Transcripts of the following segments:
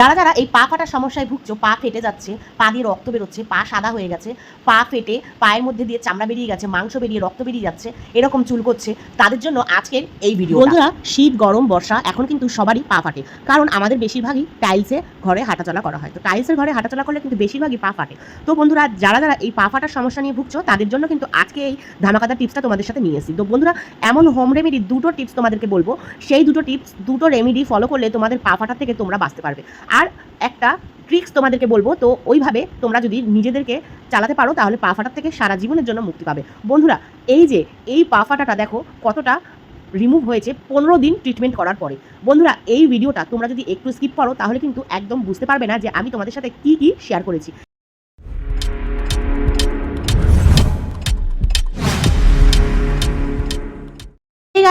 যারা যারা এই পা ফাটার সমস্যায় ভুগছো, পা ফেটে যাচ্ছে, পা দিয়ে রক্ত বেরোচ্ছে, পা সাদা হয়ে গেছে, পা ফেটে পায়ের মধ্যে দিয়ে চামড়া বেরিয়ে গেছে, মাংস বেরিয়ে, রক্ত বেরিয়ে যাচ্ছে, এরকম চুল করছে, তাদের জন্য আজকের এই ভিডিও বন্ধুরা, শীত, গরম, বর্ষা, এখন কিন্তু সবারই পা ফাটে। কারণ আমাদের বেশিরভাগই টাইলসে ঘরে হাঁটাচলা করা হয়। তো টাইলসের ঘরে হাঁটাচলা করলে কিন্তু বেশিরভাগই পা ফাটে। তো বন্ধুরা, যারা যারা এই পা ফাটার সমস্যা নিয়ে ভুগছো, তাদের জন্য কিন্তু আজকে এই ধামাকাদার টিপসটা তোমাদের সাথে নিয়ে এসেছি। তো বন্ধুরা, এমন হোম রেমেডি দুটো টিপস তোমাদেরকে বলব। সেই দুটো টিপস দুটো রেমেডি ফলো করলে তোমাদের পা ফাটার থেকে তোমরা বাঁচতে পারবে। আর একটা ট্রিক্স তোমাদেরকে বলব, তো ওইভাবে তোমরা যদি নিজেদেরকে চালাতে পারো, তাহলে পা ফাটার থেকে সারা জীবনের জন্য মুক্তি পাবে। বন্ধুরা, এই যে, এই পা ফাটাটা দেখো কতটা রিমুভ হয়েছে পনেরো দিন ট্রিটমেন্ট করার পরে। বন্ধুরা, এই ভিডিওটা তোমরা যদি একটু স্কিপ করো, তাহলে কিন্তু একদম বুঝতে পারবে না যে আমি তোমাদের সাথে কি কি শেয়ার করেছি।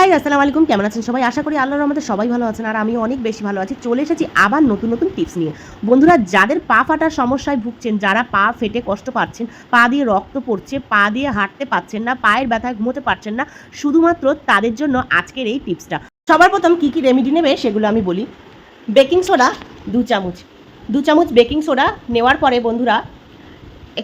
গাইজ আসসালামু আলাইকুম। কেমন আছেন সবাই? আশা করি আল্লাহর রহমতে সবাই ভালো আছেন আর আমি অনেক বেশি ভালো আছি। চলে এসেছি আবার নতুন নতুন টিপস নিয়ে। বন্ধুরা, যাদের পা ফাটার সমস্যায় ভুগছেন, যারা পা ফেটে কষ্ট পাচ্ছেন, পা দিয়ে রক্ত পড়ছে, পা দিয়ে হাঁটতে পারছেন না, পায়ের ব্যথায় ঘুমোতে পারছেন না, শুধুমাত্র তাদের জন্য আজকের এই টিপসটা সবার প্রথম কী কী রেমেডি নেবে সেগুলো আমি বলি। বেকিং সোডা দু চামচ। দু চামচ বেকিং সোডা নেওয়ার পরে বন্ধুরা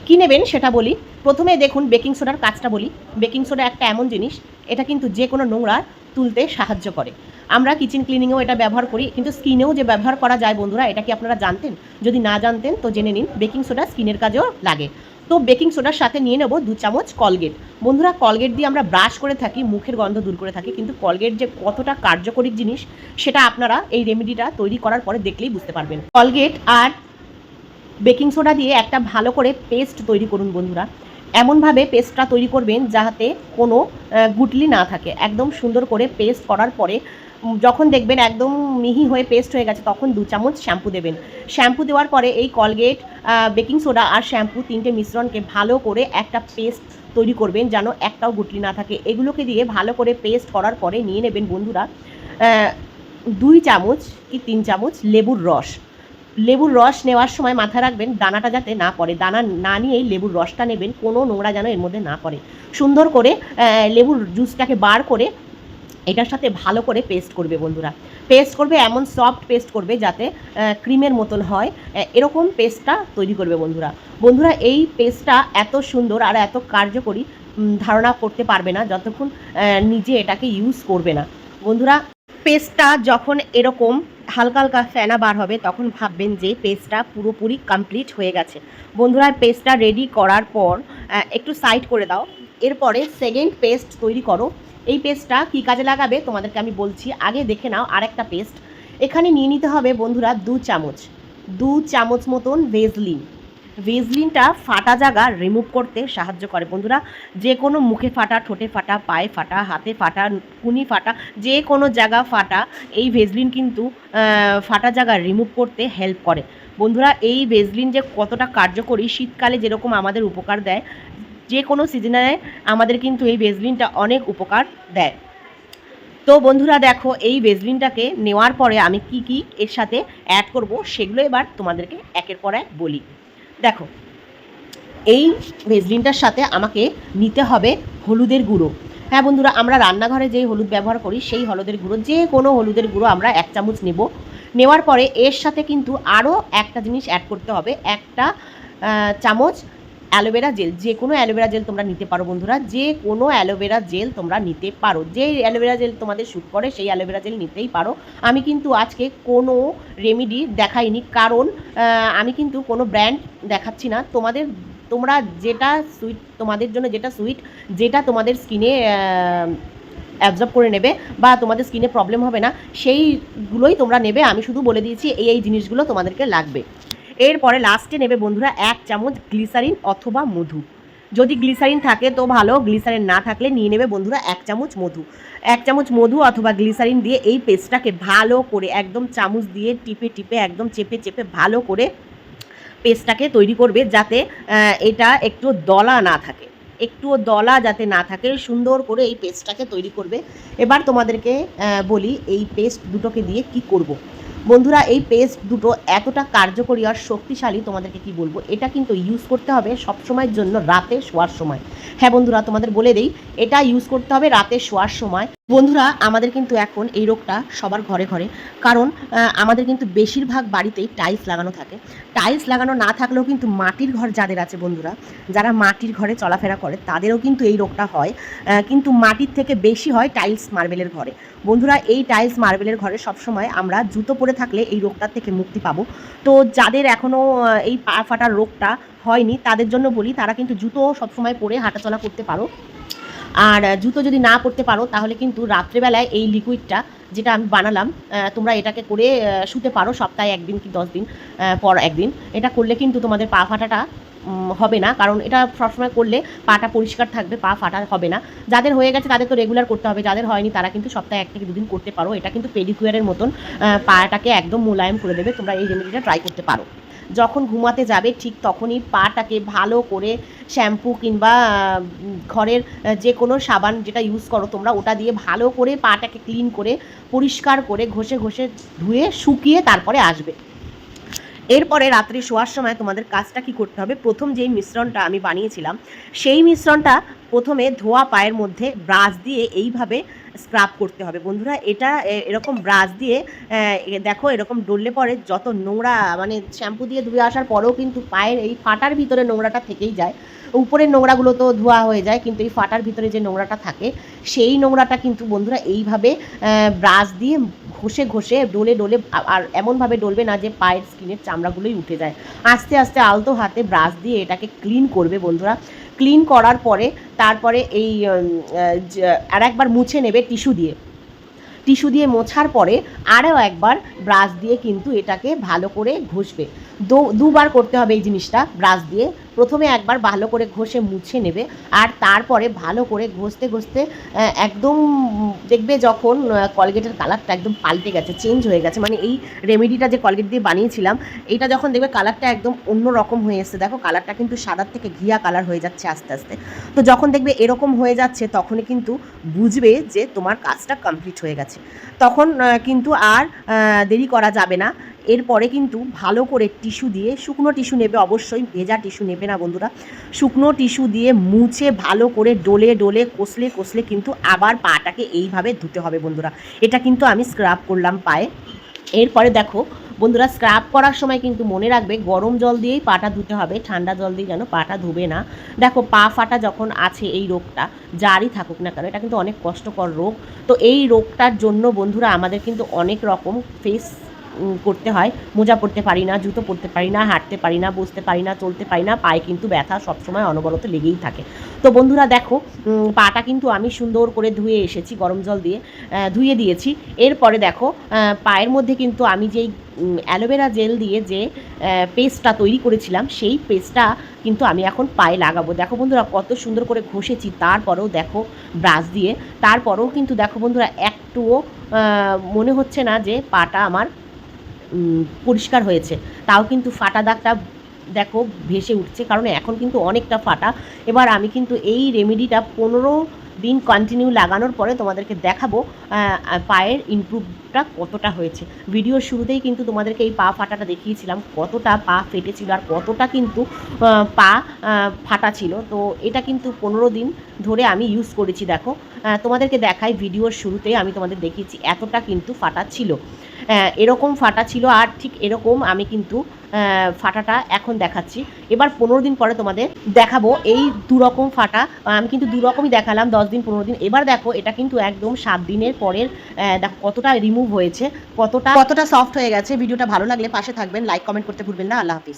কী নেবেন সেটা বলি। প্রথমে দেখুন বেকিং সোডার কাজটা বলি। বেকিং সোডা একটা এমন জিনিস, এটা কিন্তু যে কোনো নোংরা তুলতে সাহায্য করে। আমরা কিচেন ক্লিনিংয়েও এটা ব্যবহার করি, কিন্তু স্কিনেও যে ব্যবহার করা যায় বন্ধুরা, এটা কি আপনারা জানতেন? যদি না জানতেন, তো জেনে নিন, বেকিং সোডা স্কিনের কাজেও লাগে। তো বেকিং সোডার সাথে নিয়ে নেব দু চামচ কলগেট। বন্ধুরা, কলগেট দিয়ে আমরা ব্রাশ করে থাকি, মুখের গন্ধ দূর করে থাকি, কিন্তু কলগেট যে কতটা কার্যকরী জিনিস, সেটা আপনারা এই রেমেডিটা তৈরি করার পরে দেখলেই বুঝতে পারবেন। কলগেট আর বেকিং সোডা দিয়ে একটা ভালো করে পেস্ট তৈরি করুন বন্ধুরা। এমনভাবে পেস্টটা তৈরি করবেন যাতে কোনো গুটলি না থাকে। একদম সুন্দর করে পেস্ট করার পরে যখন দেখবেন একদম মিহি হয়ে পেস্ট হয়ে গেছে, তখন দু চামচ শ্যাম্পু দেবেন। শ্যাম্পু দেওয়ার পরে এই কলগেট বেকিং সোডা আর শ্যাম্পু তিনটে মিশ্রণকে ভালো করে একটা পেস্ট তৈরি করবেন যেন একটাও গুটলি না থাকে। এগুলোকে দিয়ে ভালো করে পেস্ট করার পরে নিয়ে নেবেন বন্ধুরা দুই চামচ কি তিন চামচ লেবুর রস। লেবুর রস নেওয়ার সময় মাথায় রাখবেন, দানাটা যাতে না পড়ে। দানা না নিয়েই লেবুর রসটা নেবেন, কোনো নোংরা যেন এর মধ্যে না পড়ে। সুন্দর করে লেবুর জুসটাকে বার করে এটার সাথে ভালো করে পেস্ট করবে বন্ধুরা। পেস্ট করবে, এমন সফট পেস্ট করবে যাতে ক্রিমের মতন হয়। এরকম পেস্টটা তৈরি করবে বন্ধুরা। বন্ধুরা, এই পেস্টটা এত সুন্দর আর এত কার্যকরী ধারণা করতে পারবে না, যতক্ষণ নিজে এটাকে ইউজ করবে না। বন্ধুরা পেস্টটা যখন এরকম হালকা হালকা ফেনা বার হবে, তখন ভাববেন যে পেস্টটা পুরোপুরি কমপ্লিট হয়ে গেছে। বন্ধুরা, পেস্টটা রেডি করার পর একটু সাইড করে দাও। এরপরে সেকেন্ড পেস্ট তৈরি করো। এই পেস্টটা কী কাজে লাগাবে তোমাদেরকে আমি বলছি। আগে দেখে নাও আরেকটা পেস্ট এখানে নিয়ে নিতে হবে বন্ধুরা দু চামচ। দু চামচ মতন ভেজলিন ভেজলিনটা ফাটা জায়গা রিমুভ করতে সাহায্য করে। বন্ধুরা, যে কোনো মুখে ফাটা, ঠোঁটে ফাটা, পায়ে ফাটা, হাতে ফাটা কুনি ফাটা, যে কোনো জায়গা ফাটা, এই ভেজলিন কিন্তু ফাটা জায়গা রিমুভ করতে হেল্প করে। বন্ধুরা, এই ভেজলিন যে কতটা কার্যকরী, শীতকালে যেরকম আমাদের উপকার দেয়, যে কোনো সিজনে আমাদের কিন্তু এই ভেজলিনটা অনেক উপকার দেয়। তো বন্ধুরা, দেখো, এই ভেজলিনটাকে নেওয়ার পরে আমি কি কি এর সাথে অ্যাড করব, সেগুলো এবার তোমাদেরকে একের পর এক বলি। দেখো, এই ভেজলিনটার সাথে আমাকে নিতে হবে হলুদের গুঁড়ো। হ্যাঁ বন্ধুরা, আমরা রান্নাঘরে যেই হলুদ ব্যবহার করি, সেই হলুদের গুঁড়ো, যে কোনো হলুদের গুঁড়ো আমরা এক চামচ নেব। নেওয়ার পরে এর সাথে কিন্তু আরও একটা জিনিস অ্যাড করতে হবে, একটা চামচ অ্যালোভেরা জেল, যে কোনো অ্যালোভেরা জেল তোমরা নিতে পারো বন্ধুরা, যে কোনো অ্যালোভেরা জেল তোমরা নিতে পারো। যে অ্যালোভেরা জেল তোমাদের শ্যুট করে, সেই অ্যালোভেরা জেল নিতেই পারো। আমি কিন্তু আজকে কোনো রেমিডি দেখাইনি, কারণ আমি কিন্তু কোনো ব্র্যান্ড দেখাচ্ছি না। তোমাদের, তোমরা যেটা সুইট তোমাদের জন্য যেটা সুইট যেটা তোমাদের স্কিনে অ্যাবজর্ব করে নেবে বা তোমাদের স্কিনে প্রবলেম হবে না, সেইগুলোই তোমরা নেবে। আমি শুধু বলে দিয়েছি, এই এই জিনিসগুলো তোমাদেরকে লাগবে। এরপরে লাস্টে নেবে বন্ধুরা এক চামচ গ্লিসারিন অথবা মধু। যদি গ্লিসারিন থাকে তো ভালো, গ্লিসারিন না থাকলে নিয়ে নেবে বন্ধুরা এক চামচ মধু। এক চামচ মধু অথবা গ্লিসারিন দিয়ে এই পেস্টটাকে ভালো করে একদম চামচ দিয়ে টিপে টিপে একদম চেপে চেপে ভালো করে পেস্টটাকে তৈরি করবে যাতে এটা একটু দলা না থাকে। একটুও দলা যাতে না থাকে, সুন্দর করে এই পেস্টটাকে তৈরি করবে। এবার তোমাদেরকে বলি এই পেস্ট দুটোকে দিয়ে কি করব। বন্ধুরা, এই পেস্ট দুটো এতটা কার্যকরী আর শক্তিশালী তোমাদেরকে কি বলব? এটা কিন্তু ইউজ করতে হবে সবসময়ের জন্য, রাতে শোয়ার সময়। হ্যাঁ বন্ধুরা, তোমাদের বলে দেই, এটা ইউজ করতে হবে রাতে শোয়ার সময়। বন্ধুরা, আমাদের কিন্তু এখন এই রোগটা সবার ঘরে ঘরে। কারণ আমাদের কিন্তু বেশিরভাগ বাড়িতেই টাইলস লাগানো থাকে। টাইলস লাগানো না থাকলেও কিন্তু মাটির ঘর যাদের আছে বন্ধুরা, যারা মাটির ঘরে চলাফেরা করে, তাদেরও কিন্তু এই রোগটা হয়। কিন্তু মাটির থেকে বেশি হয় টাইলস মার্বেলের ঘরে। বন্ধুরা, এই টাইলস মার্বেলের ঘরে সবসময় আমরা জুতো পরে থাকলে এই রোগটার থেকে মুক্তি পাবো। তো যাদের এখনও এই পা ফাটার রোগটা হয়নি, তাদের জন্য বলি, তারা কিন্তু জুতো সবসময় পরে হাঁটাচলা করতে পারো। আর জুতো যদি না পরতে পারো, তাহলে কিন্তু রাত্রেবেলায় এই লিকুইডটা যেটা আমি বানালাম তোমরা এটাকে করে শুতে পারো সপ্তাহে একদিন কি দশ দিন পর একদিন। এটা করলে কিন্তু তোমাদের পা ফাটাটা হবে না। কারণ এটা সবসময় করলে পাটা পরিষ্কার থাকবে, পা ফাটা হবে না। যাদের হয়ে গেছে তাদের তো রেগুলার করতে হবে, যাদের হয়নি তারা কিন্তু সপ্তাহে এক থেকে দুদিন করতে পারো। এটা কিন্তু পেডিকুয়ারের মতন পাটাকে একদম মোলায়েম করে দেবে, তোমরা এই রেমেডিটা ট্রাই করতে পারো। যখন ঘুমাতে যাবে ঠিক তখনই পাটাকে ভালো করে শ্যাম্পু কিংবা ঘরের যে কোনো সাবান যেটা ইউজ করো তোমরা, ওটা দিয়ে ভালো করে পাটাকে ক্লিন করে, পরিষ্কার করে ঘষে ঘষে ধুয়ে শুকিয়ে তারপরে আসবে। এরপরে রাত্রি শোয়ার সময় তোমাদের কাজটা কি করতে হবে? প্রথম যেই মিশ্রণটা আমি বানিয়েছিলাম, সেই মিশ্রণটা প্রথমে ধোয়া পায়ের মধ্যে ব্রাশ দিয়ে এইভাবে স্ক্রাব করতে হবে। বন্ধুরা, এটা এরকম ব্রাশ দিয়ে দেখো এরকম ডললে পরে যত নোংরা মানে শ্যাম্পু দিয়ে ধুয়ে আসার পরেও কিন্তু পায়ের এই ফাটার ভিতরে নোংরাটা থেকেই যায়। উপরের নোংরাগুলো তো ধোয়া হয়ে যায়, কিন্তু এই ফাটার ভিতরে যে নোংরাটা থাকে, সেই নোংরাটা কিন্তু বন্ধুরা এইভাবে ব্রাশ দিয়ে ঘষে ঘষে ডলে ডলে আর এমনভাবে ডলবে না যে পায়ের স্কিনের চামড়াগুলোই উঠে যায়। আস্তে আস্তে আলতো হাতে ব্রাশ দিয়ে এটাকে ক্লিন করবে বন্ধুরা। ক্লিন করার পরে তারপরে এই আর একবার মুছে নেবে টিস্যু দিয়ে। টিস্যু দিয়ে মোছার পরে আরও একবার ব্রাশ দিয়ে কিন্তু এটাকে ভালো করে ঘষবে। দুবার করতে হবে এই জিনিসটা, ব্রাশ দিয়ে। প্রথমে একবার ভালো করে ঘষে মুছে নেবে আর তারপরে ভালো করে ঘষতে ঘষতে একদম দেখবে যখন কলগেটের কালারটা একদম পাল্টে গেছে চেঞ্জ হয়ে গেছে। মানে এই রেমেডিটা যে কলগেট দিয়ে বানিয়েছিলাম এটা যখন দেখবে কালারটা একদম অন্য রকম হয়ে এসছে। দেখো কালারটা কিন্তু সাদার থেকে ঘিয়া কালার হয়ে যাচ্ছে আস্তে আস্তে। তো যখন দেখবে এরকম হয়ে যাচ্ছে, তখনই কিন্তু বুঝবে যে তোমার কাজটা কমপ্লিট হয়ে গেছে। তখন কিন্তু আর দেরি করা যাবে না। এরপরে কিন্তু ভালো করে টিস্যু দিয়ে শুকনো টিস্যু নেবে, অবশ্যই ভেজা টিস্যু নেবে না বন্ধুরা। শুকনো টিস্যু দিয়ে মুছে ভালো করে ডোলে ডোলে কষলে কষলে কিন্তু আবার পাটাকে এইভাবে ধুতে হবে বন্ধুরা। এটা কিন্তু আমি স্ক্রাব করলাম পায়ে। এরপরে দেখো বন্ধুরা স্ক্রাব করার সময় কিন্তু মনে রাখবে গরম জল দিয়েই পাটা ধুতে হবে, ঠান্ডা জল দিয়ে যেন পাটা ধুবে না। দেখো পা ফাটা যখন আছে এই রোগটা, যারই থাকুক না কেন, এটা কিন্তু অনেক কষ্টকর রোগ। তো এই রোগটার জন্য বন্ধুরা আমাদের কিন্তু অনেক রকম ফেস করতে হয়। মোজা পরতে পারি না, জুতো পরতে পারি না, হাঁটতে পারি না, বসতে পারি না, চলতে পারি না, পায়ে কিন্তু ব্যথা সবসময় অনবরত লেগেই থাকে। তো বন্ধুরা দেখো পাটা কিন্তু আমি সুন্দর করে ধুয়ে এসেছি, গরম জল দিয়ে ধুয়ে দিয়েছি। এরপরে দেখো পায়ের মধ্যে কিন্তু আমি যেই অ্যালোভেরা জেল দিয়ে যে পেস্টটা তৈরি করেছিলাম, সেই পেস্টটা কিন্তু আমি এখন পায়ে লাগাবো। দেখো বন্ধুরা, কত সুন্দর করে ঘষেছি, তারপরেও দেখো ব্রাশ দিয়ে। তারপরেও কিন্তু দেখো বন্ধুরা, একটুও মনে হচ্ছে না যে পাটা আমার পরিষ্কার হয়েছে। তাও কিন্তু ফাটা দাগটা দেখো ভেসে উঠছে, কারণ এখন কিন্তু অনেকটা ফাটা। এবার আমি কিন্তু এই রেমেডিটা পনেরো দিন কন্টিনিউ লাগানোর পরে তোমাদেরকে দেখাবো পায়ের ইমপ্রুভটা কতটা হয়েছে। ভিডিওর শুরুতেই কিন্তু তোমাদেরকে এই পা ফাটাটা দেখিয়েছিলাম, কতটা পা ফেটেছিল আর কতটা কিন্তু পা ফাটা ছিল। তো এটা কিন্তু পনেরো দিন ধরে আমি ইউজ করেছি, দেখো। তোমাদেরকে দেখাই ভিডিওর শুরুতেই আমি তোমাদের দেখিয়েছি, এতটা কিন্তু ফাটা ছিল। এরকম ফাটা ছিল আর ঠিক এরকম আমি কিন্তু ফাটাটা এখন দেখাচ্ছি। এবার পনেরো দিন পরে তোমাদের দেখাবো এই দুরকম ফাটা। আমি কিন্তু দুরকমই দেখালাম দশ দিন, পনেরো দিন। এবার দেখো, এটা কিন্তু একদম সাত দিনের পরের দেখো কতটা রিমুভ হয়েছে, কতটা কতটা সফট হয়ে গেছে। ভিডিওটা ভালো লাগলে পাশে থাকবেন লাইক কমেন্ট করতে ভুলবেন না। আল্লাহ হাফিজ।